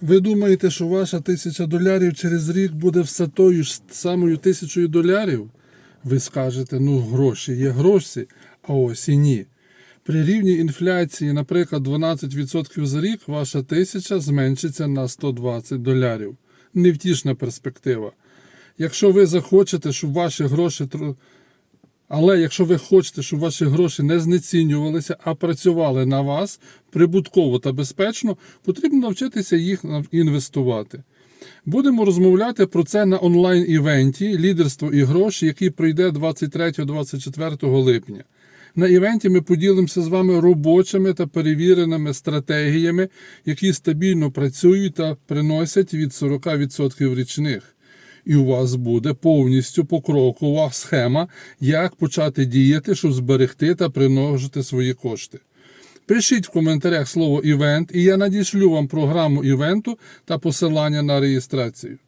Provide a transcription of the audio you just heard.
Ви думаєте, що ваша тисяча долярів через рік буде все тою ж самою тисячою долярів? Ви скажете, ну гроші є гроші, а ось і ні. При рівні інфляції, наприклад, 12% за рік, ваша тисяча зменшиться на 120 долярів. Невтішна перспектива. Якщо ви захочете, щоб ваші гроші але якщо ви хочете, щоб ваші гроші не знецінювалися, а працювали на вас прибутково та безпечно, потрібно навчитися їх інвестувати. Будемо розмовляти про це на онлайн-івенті Лідерство і гроші, який пройде 23-24 липня. На івенті ми поділимося з вами робочими та перевіреними стратегіями, які стабільно працюють та приносять від 40% річних. І у вас буде повністю покрокова схема, як почати діяти, щоб зберегти та примножити свої кошти. Пишіть в коментарях слово івент, і я надішлю вам програму івенту та посилання на реєстрацію.